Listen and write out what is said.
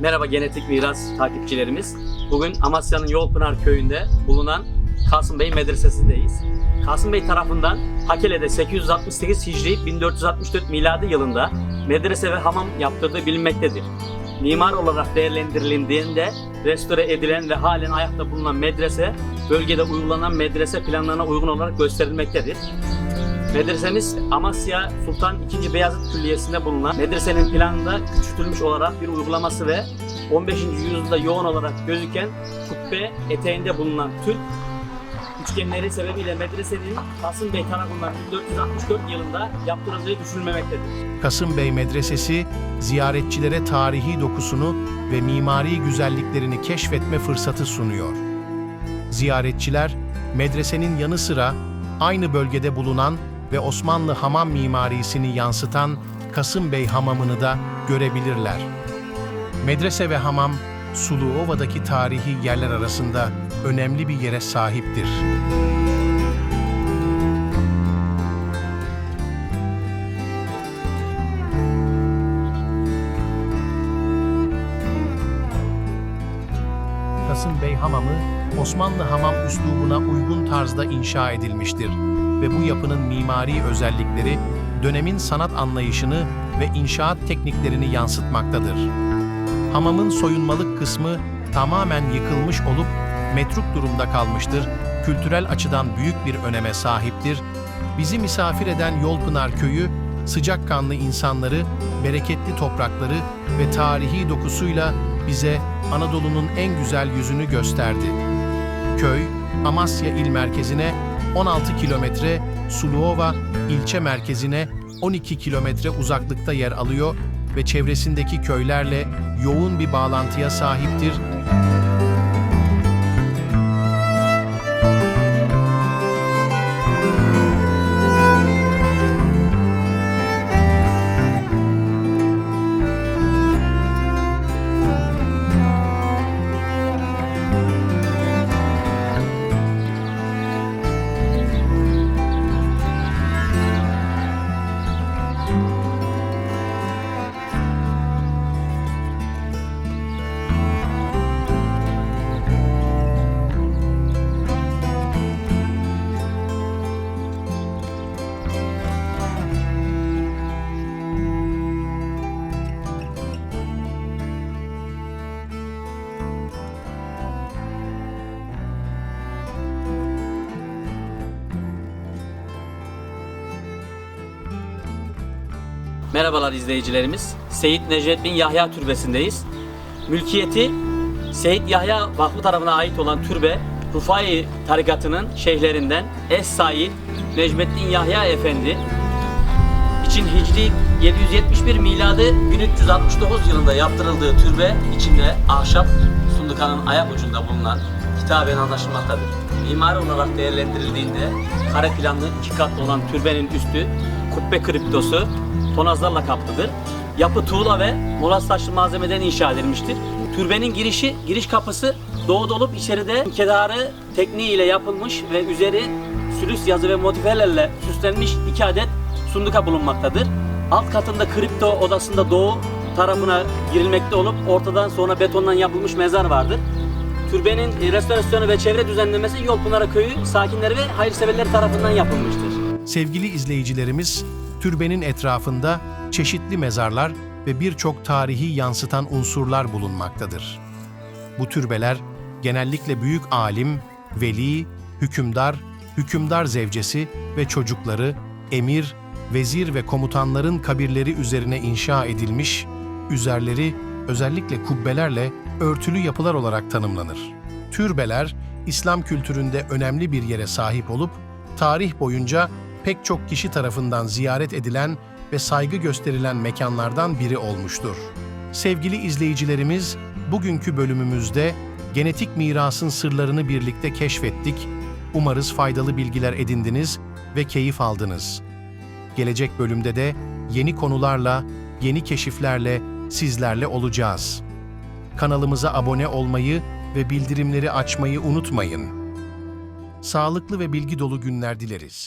Merhaba genetik miras takipçilerimiz. Bugün Amasya'nın Yolpınar köyünde bulunan Kasım Bey Medresesindeyiz. Kasım Bey tarafından Hakele'de 868 Hicri 1464 miladi yılında medrese ve hamam yaptırdığı bilinmektedir. Mimar olarak değerlendirildiğinde restore edilen ve halen ayakta bulunan medrese, bölgede uygulanan medrese planlarına uygun olarak gösterilmektedir. Medresemiz Amasya Sultan II. Beyazıt Külliyesi'nde bulunan medresenin planında küçültülmüş olarak bir uygulaması ve 15. yüzyılda yoğun olarak gözüken kubbe eteğinde bulunan Türk üçgenleri sebebiyle medresenin Kasım Bey tarafından 1464 yılında yaptırıldığı düşünülmemektedir. Kasım Bey Medresesi, ziyaretçilere tarihi dokusunu ve mimari güzelliklerini keşfetme fırsatı sunuyor. Ziyaretçiler, medresenin yanı sıra aynı bölgede bulunan ve Osmanlı hamam mimarisini yansıtan Kasım Bey Hamamı'nı da görebilirler. Medrese ve hamam, Suluova'daki tarihi yerler arasında önemli bir yere sahiptir. Kasım Bey Hamamı, Osmanlı hamam üslubuna uygun tarzda inşa edilmiştir ve bu yapının mimari özellikleri dönemin sanat anlayışını ve inşaat tekniklerini yansıtmaktadır. Hamamın soyunmalık kısmı tamamen yıkılmış olup metruk durumda kalmıştır, kültürel açıdan büyük bir öneme sahiptir. Bizi misafir eden Yolpınar Köyü, sıcakkanlı insanları, bereketli toprakları ve tarihi dokusuyla bize Anadolu'nun en güzel yüzünü gösterdi. Köy, Amasya il merkezine 16 kilometre, Suluova ilçe merkezine 12 kilometre uzaklıkta yer alıyor ve çevresindeki köylerle yoğun bir bağlantıya sahiptir. Merhabalar izleyicilerimiz. Seyit Necdet bin Yahya Türbesi'ndeyiz. Mülkiyeti Seyit Yahya Vakfı tarafına ait olan türbe Rufai tarikatının şeyhlerinden Es Said Necmettin Yahya Efendi için Hicri 771 miladı 1369 yılında yaptırıldığı türbe içinde ahşap sundukanın ayak ucunda bulunan kitaben anlaşılmaktadır. Mimari olarak değerlendirildiğinde kare planlı iki katlı olan türbenin üstü kubbe kriptosu tonazlarla kaplıdır. Yapı tuğla ve molas taşlı malzemeden inşa edilmiştir. Türbenin girişi, giriş kapısı doğuda olup içeride kenarı tekniğiyle yapılmış ve üzeri sülüs yazı ve motiflerle süslenmiş iki adet sunduka bulunmaktadır. Alt katında kripto odasında doğu tarafına girilmekte olup ortadan sonra betondan yapılmış mezar vardır. Türbenin restorasyonu ve çevre düzenlemesi Yolpınarı Köyü sakinleri ve hayırseverleri tarafından yapılmıştır. Sevgili izleyicilerimiz, türbenin etrafında çeşitli mezarlar ve birçok tarihi yansıtan unsurlar bulunmaktadır. Bu türbeler genellikle büyük alim, veli, hükümdar, hükümdar zevcesi ve çocukları, emir, vezir ve komutanların kabirleri üzerine inşa edilmiş, üzerleri özellikle kubbelerle örtülü yapılar olarak tanımlanır. Türbeler, İslam kültüründe önemli bir yere sahip olup, tarih boyunca pek çok kişi tarafından ziyaret edilen ve saygı gösterilen mekanlardan biri olmuştur. Sevgili izleyicilerimiz, bugünkü bölümümüzde genetik mirasın sırlarını birlikte keşfettik. Umarız faydalı bilgiler edindiniz ve keyif aldınız. Gelecek bölümde de yeni konularla, yeni keşiflerle sizlerle olacağız. Kanalımıza abone olmayı ve bildirimleri açmayı unutmayın. Sağlıklı ve bilgi dolu günler dileriz.